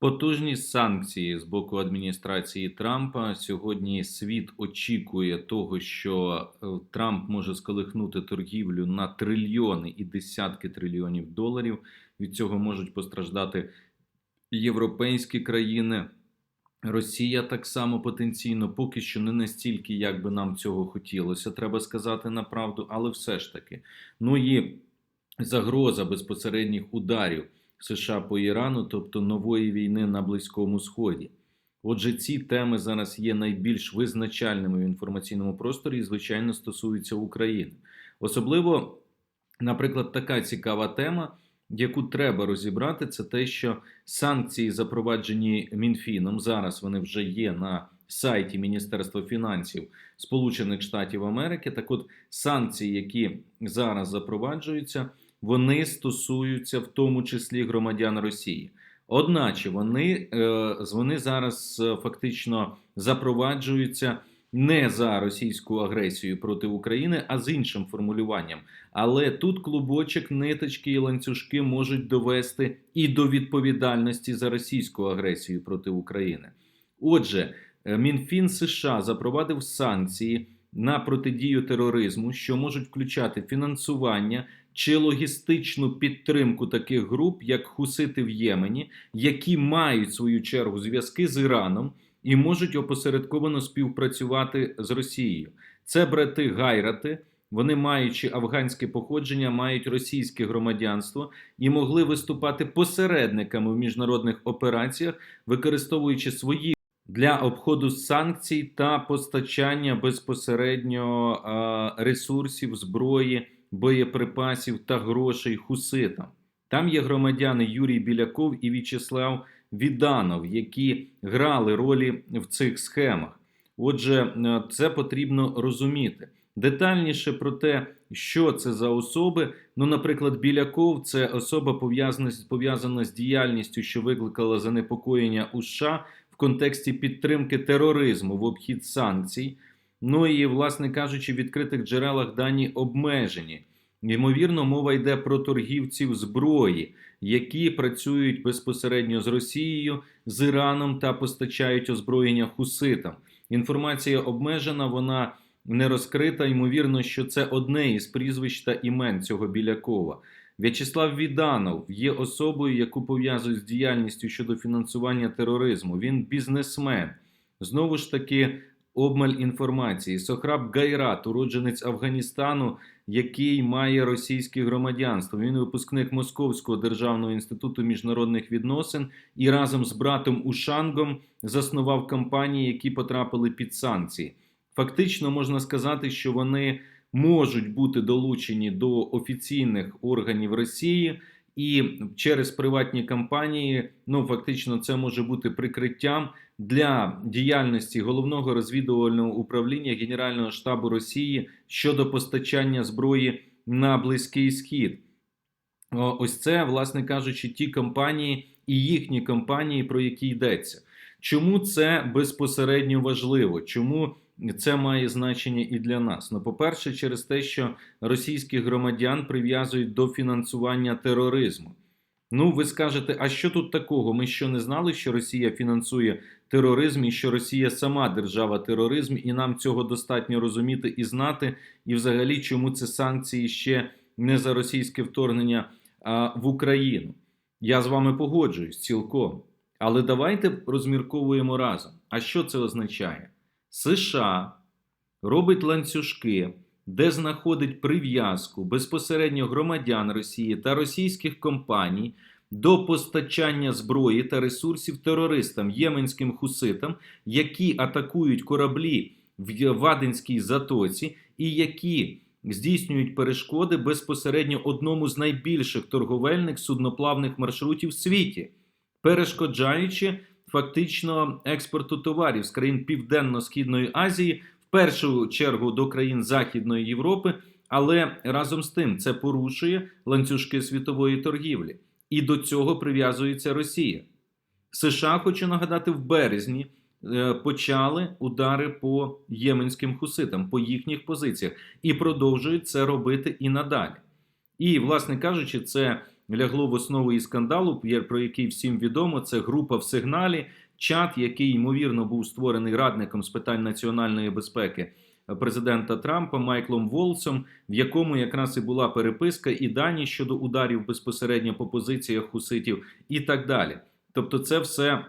Потужні санкції з боку адміністрації Трампа. Сьогодні світ очікує того, що е, Трамп може сколихнути торгівлю на трильйони і десятки трильйонів доларів. Від цього можуть постраждати європейські країни. Росія так само потенційно, поки що не настільки, як би нам цього хотілося, треба сказати на правду, але все ж таки. Ну і загроза безпосередніх ударів США по Ірану, тобто нової війни на Близькому Сході. Отже, ці теми зараз є найбільш визначальними в інформаційному просторі і, звичайно, стосуються України. Особливо, наприклад, така цікава тема, яку треба розібрати, це те, що санкції, запроваджені Мінфіном, зараз вони вже є на сайті Міністерства фінансів Сполучених Штатів Америки. Так, от санкції, які зараз запроваджуються вони стосуються в тому числі громадян Росії. Одначе вони, е, вони зараз е, фактично запроваджуються не за російську агресію проти України, а з іншим формулюванням. Але тут клубочок, ниточки і ланцюжки можуть довести і до відповідальності за російську агресію проти України. Отже, е, МінФін США запровадив санкції на протидію тероризму, що можуть включати фінансування чи логістичну підтримку таких груп, як Хусити в Ємені, які мають свою чергу зв'язки з Іраном і можуть опосередковано співпрацювати з Росією. Це брати Гайрати. Вони, маючи афганське походження, мають російське громадянство і могли виступати посередниками в міжнародних операціях, використовуючи свої для обходу санкцій та постачання безпосередньо ресурсів зброї боєприпасів та грошей хуситам. Там є громадяни Юрій Біляков і В'ячеслав Віданов, які грали ролі в цих схемах. Отже, е, це потрібно розуміти. Детальніше про те, що це за особи. Ну, наприклад, Біляков це особа пов'язана пов'язана з діяльністю, що викликала занепокоєння у США в контексті підтримки тероризму в обхід санкцій. Ну і, власне кажучи, в відкритих джерелах дані обмежені. Ймовірно, мова йде про торгівців зброї, які працюють безпосередньо з Росією, з Іраном та постачають озброєння хуситам. Інформація обмежена, вона не розкрита. Ймовірно, що це одне із прізвищ та імен цього Білякова. В'ячеслав Віданов є особою, яку пов'язують з діяльністю щодо фінансування тероризму. Він бізнесмен. Знову ж таки, обмаль інформації. Сохраб Гайрат, уродженець Афганістану, який має російське громадянство. Він випускник Московського державного інституту міжнародних відносин і разом з братом Ушангом заснував компанії, які потрапили під санкції. Фактично можна сказати, що вони можуть бути долучені до офіційних органів Росії. І через приватні компанії, ну фактично, це може бути прикриттям для діяльності головного розвідувального управління Генерального штабу Росії щодо постачання зброї на Близький Схід. Ось це, власне кажучи, ті компанії і їхні компанії, про які йдеться. Чому це безпосередньо важливо? Чому це має значення і для нас? Ну, по-перше, через те, що російських громадян прив'язують до фінансування тероризму. Ну, ви скажете, а що тут такого? Ми що не знали, що Росія фінансує тероризм і що Росія сама держава тероризм, і нам цього достатньо розуміти і знати, і взагалі, чому це санкції ще не за російське вторгнення а, в Україну? Я з вами погоджуюсь цілком. Але давайте розмірковуємо разом. А що це означає? США робить ланцюжки, де знаходить прив'язку безпосередньо громадян Росії та російських компаній до постачання зброї та ресурсів терористам єменським хуситам, які атакують кораблі в Ваденській затоці, і які здійснюють перешкоди безпосередньо одному з найбільших торговельних судноплавних маршрутів в світі, перешкоджаючи фактично експорту товарів з країн Південно-Східної Азії, в першу чергу до країн Західної Європи. Але разом з тим це порушує ланцюжки світової торгівлі. І до цього прив'язується Росія. США, хочу нагадати, в березні е, почали удари по єменським хуситам, по їхніх позиціях, і продовжують це робити і надалі. І, власне кажучи, це лягло в основу і скандалу, про який всім відомо. Це група в сигналі, чат, який ймовірно був створений радником з питань національної безпеки президента Трампа Майклом Волсом, в якому якраз і була переписка і дані щодо ударів безпосередньо по позиціях хуситів, і так далі. Тобто, це все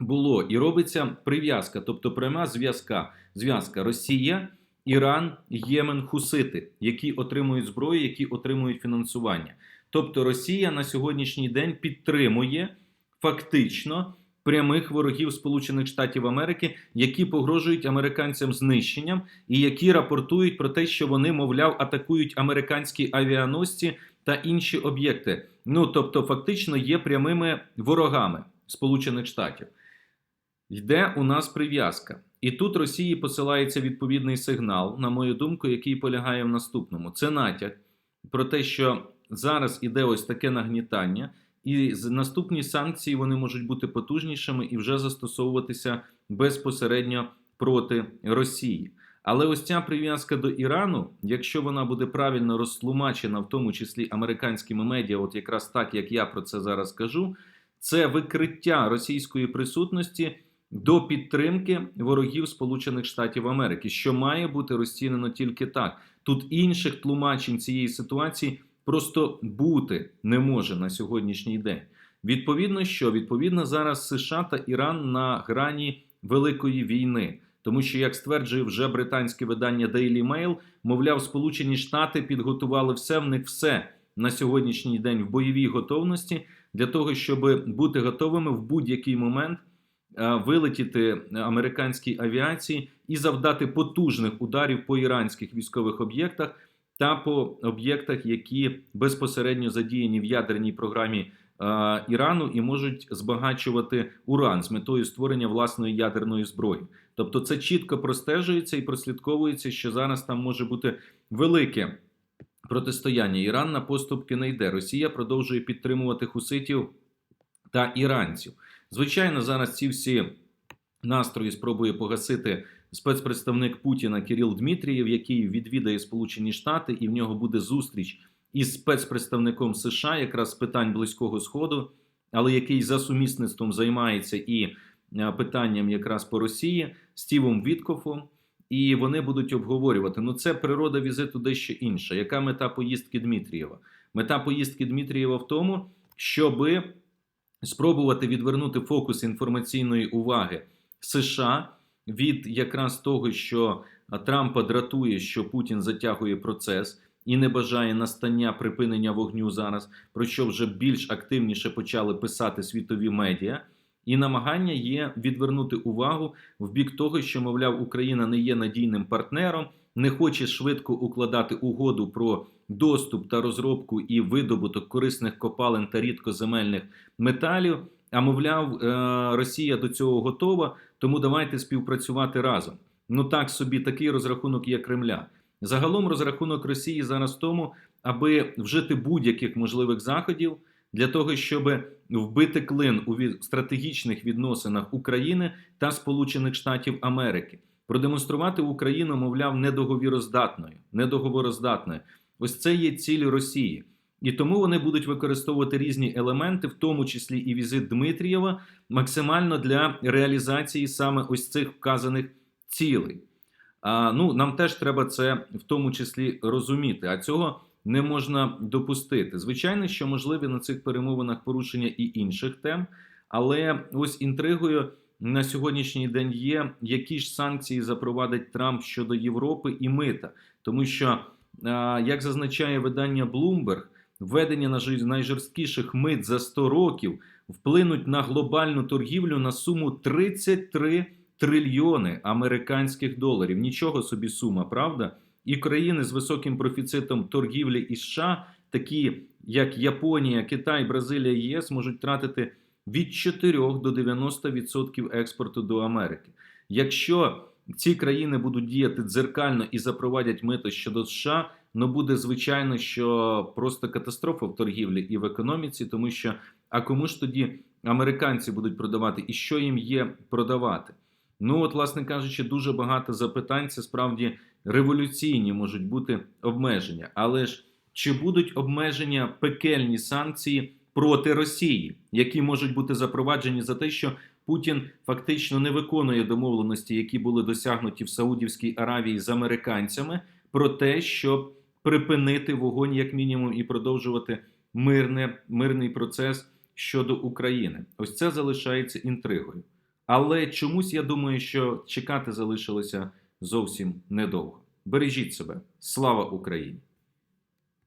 було і робиться прив'язка, тобто пряма зв'язка, зв'язка Росія. Іран, Ємен, Хусити, які отримують зброю, які отримують фінансування. Тобто Росія на сьогоднішній день підтримує фактично прямих ворогів Сполучених Штатів Америки, які погрожують американцям знищенням, і які рапортують про те, що вони, мовляв, атакують американські авіаносці та інші об'єкти. Ну тобто, фактично є прямими ворогами Сполучених Штатів. Йде у нас прив'язка. І тут Росії посилається відповідний сигнал, на мою думку, який полягає в наступному: це натяк про те, що зараз іде ось таке нагнітання, і наступні санкції вони можуть бути потужнішими і вже застосовуватися безпосередньо проти Росії. Але ось ця прив'язка до Ірану, якщо вона буде правильно розтлумачена, в тому числі американськими медіа, от якраз так як я про це зараз кажу, це викриття російської присутності до підтримки ворогів Сполучених Штатів Америки, що має бути розцінено тільки так. Тут інших тлумачень цієї ситуації просто бути не може на сьогоднішній день. Відповідно, що відповідно зараз США та Іран на грані великої війни, тому що, як стверджує вже британське видання Daily Mail, мовляв, Сполучені Штати підготували все в них все на сьогоднішній день в бойовій готовності для того, щоб бути готовими в будь-який момент вилетіти американській авіації і завдати потужних ударів по іранських військових об'єктах та по об'єктах, які безпосередньо задіяні в ядерній програмі Ірану і можуть збагачувати уран з метою створення власної ядерної зброї. Тобто, це чітко простежується і прослідковується, що зараз там може бути велике протистояння. Іран на поступки не йде. Росія продовжує підтримувати хуситів та іранців. Звичайно, зараз ці всі настрої спробує погасити спецпредставник Путіна Кирил Дмитрієв, який відвідає Сполучені Штати, і в нього буде зустріч із спецпредставником США, якраз з питань близького сходу, але який за сумісництвом займається і е, питанням якраз по Росії Стівом Віткофом. І вони будуть обговорювати. Ну, це природа візиту дещо інша. Яка мета поїздки Дмитрієва? Мета поїздки Дмитрієва в тому, щоби спробувати відвернути фокус інформаційної уваги США від якраз того, що Трампа дратує, що Путін затягує процес і не бажає настання припинення вогню зараз, про що вже більш активніше почали писати світові медіа. І намагання є відвернути увагу в бік того, що, мовляв, Україна не є надійним партнером, не хоче швидко укладати угоду про доступ та розробку і видобуток корисних копалин та рідкоземельних металів. А мовляв, е, Росія до цього готова, тому давайте співпрацювати разом. Ну так собі такий розрахунок є Кремля. Загалом розрахунок Росії зараз в тому, аби вжити будь-яких можливих заходів для того, щоб вбити клин у стратегічних відносинах України та Сполучених Штатів Америки, продемонструвати Україну, мовляв, недоговіроздатною, недоговороздатною. Ось це є ціль Росії. І тому вони будуть використовувати різні елементи, в тому числі і візит Дмитрієва, максимально для реалізації саме ось цих вказаних цілей. А, Ну нам теж треба це в тому числі розуміти. А цього не можна допустити. Звичайно, що можливі на цих перемовинах порушення і інших тем, але ось інтригою на сьогоднішній день є, які ж санкції запровадить Трамп щодо Європи і мита, тому що, як зазначає видання Bloomberg, введення найжорсткіших мит за 100 років вплинуть на глобальну торгівлю на суму 33 трильйони американських доларів. Нічого собі сума, правда? І країни з високим профіцитом торгівлі із США, такі як Японія, Китай, Бразилія ЄС, можуть тратити від 4 до 90% експорту до Америки. Якщо ці країни будуть діяти дзеркально і запровадять мито щодо США, ну буде звичайно, що просто катастрофа в торгівлі і в економіці, тому що а кому ж тоді американці будуть продавати і що їм є продавати? Ну от, власне кажучи, дуже багато запитань. Це справді революційні можуть бути обмеження, але ж чи будуть обмеження пекельні санкції проти Росії, які можуть бути запроваджені за те, що Путін фактично не виконує домовленості, які були досягнуті в Саудівській Аравії з американцями, про те, щоб припинити вогонь, як мінімум, і продовжувати мирне, мирний процес щодо України. Ось це залишається інтригою. Але чомусь я думаю, що чекати залишилося зовсім недовго. Бережіть себе. Слава Україні!